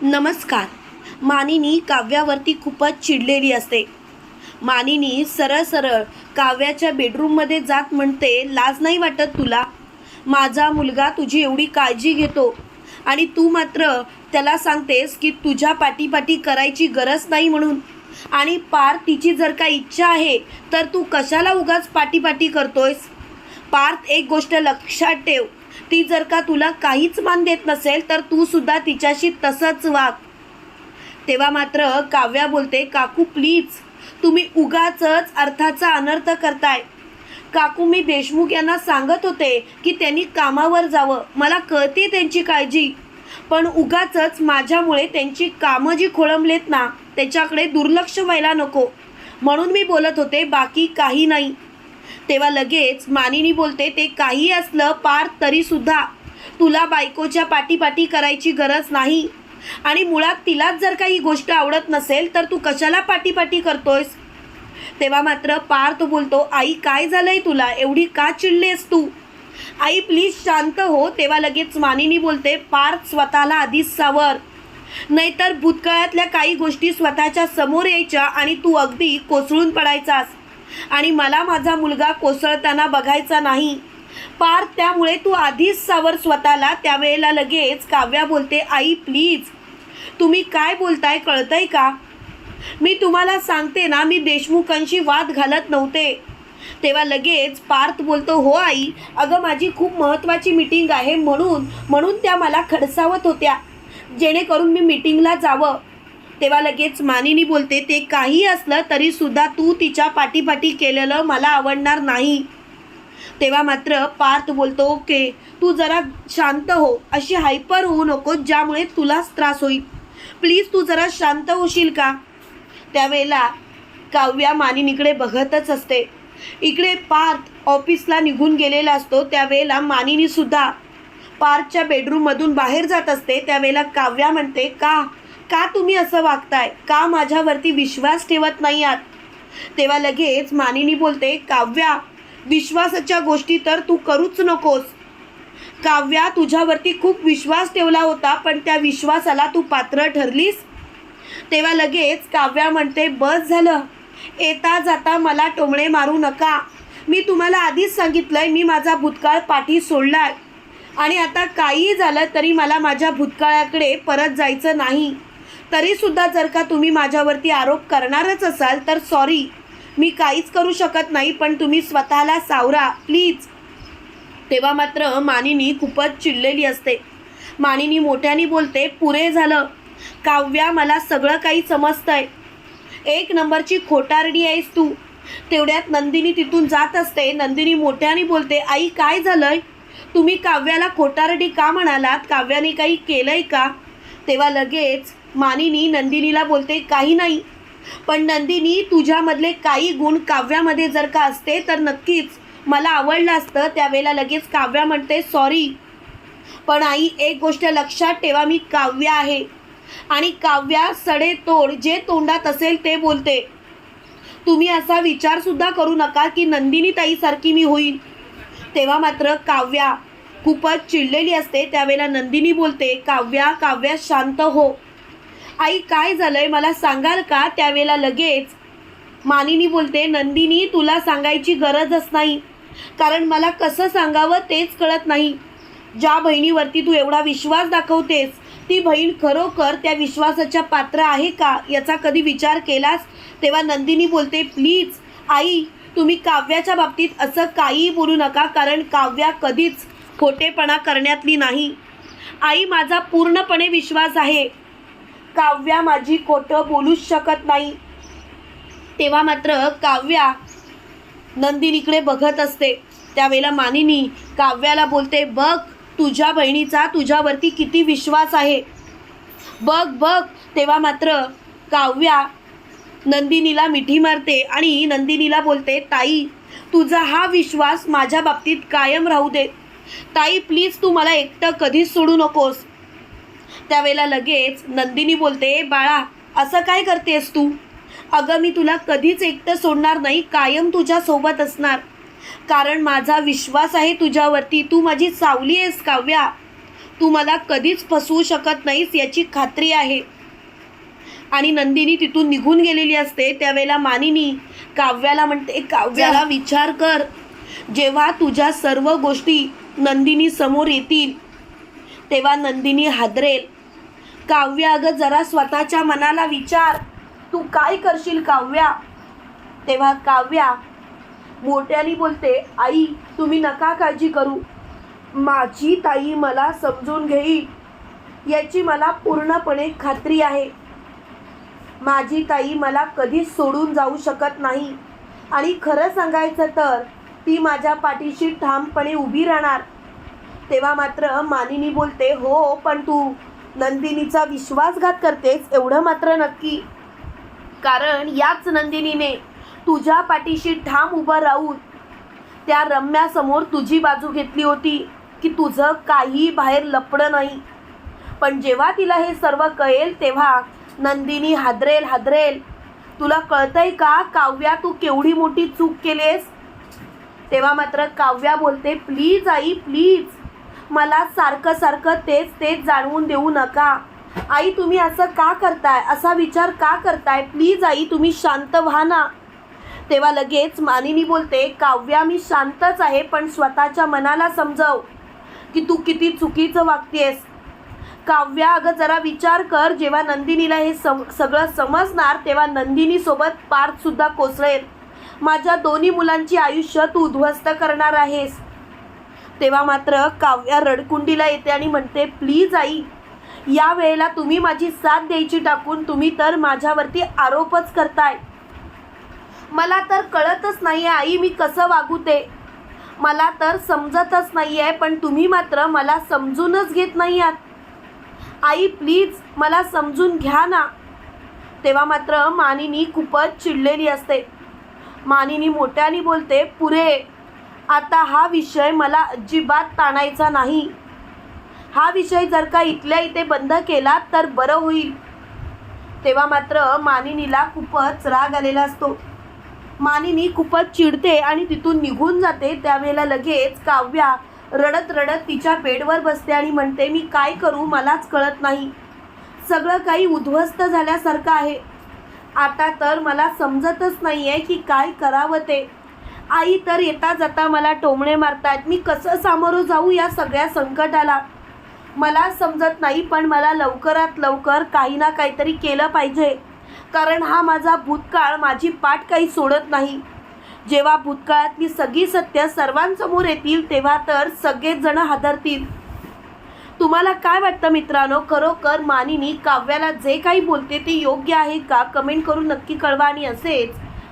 नमस्कार. मानिनी काव्यावरती खूपच चिडलेली असते. मानिनी सरळ सरळ काव्याच्या बेडरूममध्ये जात म्हणते लाज नाही वाटत तुला? माझा मुलगा तुझी एवढी काळजी घेतो आणि तू मात्र त्याला सांगतेस की तुझ्या पाठीपाठी करायची गरज नाही म्हणून. आणि पार तिची जर का इच्छा आहे तर तू कशाला उगाच पाठीपाठी करतोयस? पार्थ एक गोष्ट लक्षात ठेव. ती जर का तुला काहीच मान देत नसेल तर तू सुद्धा तिच्याशी तसंच वाग. तेव्हा मात्र काव्या बोलते काकू प्लीज तुम्ही उगाच अर्थाचा अनर्थ करताय. काकू मी देशमुख यांना सांगत होते की त्यांनी कामावर जावं. मला कळते त्यांची काळजी पण उगाच माझ्यामुळे त्यांची कामं जी खोळंबलेत ना त्याच्याकडे दुर्लक्ष व्हायला नको. म्हणून मी बोलत होते बाकी काही नाही. तेव्हा लगेच मानिनी बोलते ते काही असलं पार तरी सुद्धा तुला बायकोच्या पाठीपाठी करायची गरज नाही. आणि मुळात तिलाच जर काही गोष्ट आवडत नसेल तर तू कशाला पाठीपाठी करतोयस? तेव्हा मात्र पार तो बोलतो आई काय झालंय तुला? एवढी का चिडलीस तू? आई प्लीज शांत हो. तेव्हा लगेच मानिनी बोलते पार स्वतःला आधीच सावर. नाहीतर भूतकाळातल्या काही गोष्टी स्वतःच्या समोर यायच्या आणि तू अगदी कोसळून पडायचास. आणि मला माझा मुलगा कोसळताना बघायचा नाही. पार त्यामुळे तू आधीच सावर स्वतःला त्यावेळेला लगेच काव्या बोलते आई प्लीज. तुम्ही काय बोलताय कळतंय का? मी तुम्हाला सांगते ना मी देशमुखांशी वाद घालत नव्हते. तेव्हा लगेच पार्थ बोलतो हो आई. अगं माझी खूप महत्त्वाची मीटिंग आहे म्हणून म्हणून त्या मला खडसावत होत्या. जेणेकरून मी मीटिंगला जावं. तेव्हा लगेच मानिनी बोलते ते काही असलं तरी सुद्धा तू तिच्या पाठीपाठी केलेलं मला आवडणार नाही. तेव्हा मात्र पार्थ बोलतो ओके तू जरा शांत हो अशी हायपर होऊ नको ज्यामुळे तुलाच त्रास होईल. प्लीज तू जरा शांत होशील का? त्यावेळेला काव्या मानिनीकडे बघतच असते. इकडे पार्थ ऑफिसला निघून गेलेला असतो त्यावेळेला मानिनीसुद्धा पार्कच्या पार्थच्या बेडरूममधून बाहेर जात असते. त्यावेळेला काव्या म्हणते का का तुम्ही असं वागताय? का माझ्यावरती विश्वास ठेवत नाही आहात तेव्हा लगेच मानिनी बोलते काव्या विश्वासाच्या गोष्टी तर तू करूच नकोस. काव्या तुझ्यावरती खूप विश्वास ठेवला होता पण त्या विश्वासाला तू पात्र ठरलीस? तेव्हा लगेच काव्या म्हणते बस झालं. येता जाता मला टोमळे मारू नका. मी तुम्हाला आधीच सांगितलंय मी माझा भूतकाळ पाठी सोडलाय. आणि आता काहीही झालं तरी मला माझ्या भूतकाळाकडे परत जायचं नाही. तरीसुद्धा जर का तुम्ही माझ्यावरती आरोप करणारच असाल तर सॉरी मी काहीच करू शकत नाही पण तुम्ही स्वतःला सावरा प्लीज तेव्हा मात्र मानिनी खूपच चिडलेली असते. मानिनी मोठ्याने बोलते पुरे झालं. काव्या मला सगळं काही समजतंय. एक नंबरची खोटारडी आहेस तू. तेवढ्यात नंदिनी तिथून जात असते. नंदिनी मोठ्याने बोलते आई काय झालंय? तुम्ही काव्याला खोटारडी का म्हणालात? काव्याने काही केलंय का? तेव्हा लगेच मानिनी नंदिनीला बोलते काही नाही. पण नंदिनी तुझ्यामधले काही गुण काव्यामध्ये जर का असते तर नक्कीच मला आवडलं असतं. त्यावेळेला लगेच काव्या म्हणते सॉरी पण आई एक गोष्ट लक्षात ठेवा मी काव्य आहे. आणि काव्या सडे तोड जे तोंडात असेल ते बोलते. तुम्ही असा विचारसुद्धा करू नका की नंदिनी ताईसारखी मी होईन. तेव्हा मात्र काव्या खूपच चिडलेली असते. त्यावेळेला नंदिनी बोलते काव्या काव्या शांत हो. आई काय झालंय मला सांगाल का? त्यावेळेला लगेच मानिनी बोलते नंदिनी तुला सांगायची गरजच नाही. कारण मला कसं सांगावं तेच कळत नाही. ज्या बहिणीवरती तू एवढा विश्वास दाखवतेस ती बहीण खरोखर त्या विश्वासाच्या पात्र आहे का? याचा कधी विचार केलास? तेव्हा नंदिनी बोलते प्लीज आई तुम्ही काव्याच्या बाबतीत असं काहीही बोलू नका कारण काव्या कधीच खोटेपणा करण्यातली नाही. आई माझा पूर्णपणे विश्वास आहे. काव्या माझी खोटं बोलूच शकत नाही. तेव्हा मात्र काव्या नंदिनीकडे बघत असते. त्यावेळेला मानिनी काव्याला बोलते बघ तुझ्या बहिणीचा तुझ्यावरती किती विश्वास आहे. बघ बघ. तेव्हा मात्र काव्या नंदिनीला मिठी मारते आणि नंदिनीला बोलते ताई तुझा हा विश्वास माझ्या बाबतीत कायम राहू दे. ताई प्लीज तू मला एकटं कधीच सोडू नकोस. त्यावेळेला लगेच नंदिनी बोलते बाळा असं काय करतेस तू? अगं मी तुला कधीच एकटं सोडणार नाही कायम तुझ्या सोबत असणार. कारण माझा विश्वास आहे तुझ्यावरती. तू माझी सावली आहेस काव्या. तू मला कधीच फसवू शकत नाहीस याची खात्री आहे. आणि नंदिनी तिथून निघून गेलेली असते. त्यावेळेला मानिनी काव्याला म्हणते काव्याला विचार कर. जेव्हा तुझ्या सर्व गोष्टी नंदिनी समोर येतील तेव्हा नंदिनी हादरेल. काव्या अगं जरा स्वतःच्या मनाला विचार. तू काय करशील काव्या? तेव्हा काव्या मोठ्याने बोलते आई तुम्ही नका काळजी करू. माझी ताई मला समजून घेईल. याची मला पूर्णपणे खात्री आहे. माझी ताई मला कधीच सोडून जाऊ शकत नाही. आणि खरं सांगायचं तर ती माझ्या पाठीशी ठामपणे उभी राहणार. तेव्हा मात्र मानिनी बोलते हो पण तू नंदिनीचा विश्वासघात करतेस एवढं मात्र नक्की. कारण याच नंदिनीने तुझ्या पाठीशी ठाम उभं राहून त्या रम्यासमोर तुझी बाजू घेतली होती की तुझं काही बाहेर लपडं नाही. पण जेव्हा तिला हे सर्व कळेल तेव्हा नंदिनी हादरेल हादरेल. तुला कळतंय का काव्या तू केवढी मोठी चूक केलीस तेव्हा मात्र काव्या बोलते प्लीज आई प्लीज. मला सारखं सारखं तेच तेच जाणवून देऊ नका. आई तुम्ही असं का करताय? असा विचार का करताय? प्लीज आई तुम्ही शांत व्हा ना. तेव्हा लगेच मानिनी बोलते काव्या मी शांतच आहे पण स्वतःच्या मनाला समजव की तू किती चुकीचं वागतेस. काव्या अगं जरा विचार कर जेव्हा नंदिनीला हे सम सगळं समजणार तेव्हा नंदिनीसोबत पार्थसुद्धा कोसळेल. माझ्या दोन्ही मुलांची आयुष्य तू उद्ध्वस्त करणार आहेस. तेव्हा मात्र काव्या रडकुंडीला येते आणि म्हणते प्लीज आई या वेळेला तुम्ही माझी साथ द्यायची टाकून तुम्ही तर माझ्यावरती आरोपच करताय. मला तर कळतच नाही आहे आई मी कसं वागू ते. मला तर समजतच नाही आहे पण तुम्ही मात्र मला समजूनच घेत नाही आहात. आई प्लीज मला समजून घ्या ना. तेव्हा मात्र मानिनी खूपच चिडलेली असते. मानिनी मोठ्याने बोलते पुरे आता हा विषय मला अजिबात ताणायचा नाही. हा विषय जर का इथल्या इथे बंद केला तर बरं होईल. तेव्हा मात्र मानिनीला खूपच राग आलेला असतो. मानिनी खूपच चिडते आणि तिथून निघून जाते. त्यावेळेला लगेच काव्या रडत रडत तिच्या बेडवर बसते आणि म्हणते मी काय करू मलाच कळत नाही. सगळं काही उद्ध्वस्त झाल्यासारखं आहे. आता तर मला समजतच नाही आहे की काय करावं ते. आई तर येता जाता मला टोमणे मारतात. मी कसं सामोरं जाऊ या सगळ्या संकटाला? मला समजत नाही पण मला लवकरात लवकर काही ना काहीतरी केलं पाहिजे. कारण हा माझा भूतकाळ माझी पाठ काही सोडत नाही. जेव्हा भूतकाळातली सगळी सत्य सर्वांसमोर येतील तेव्हा तर सगळेच जण हादरतील. तुम्हाला काय वाटतं मित्रांनो? खरोखर मानिनी काव्याला जे काही बोलते ते योग्य आहे का? कमेंट करून नक्की कळवा आणि असेच.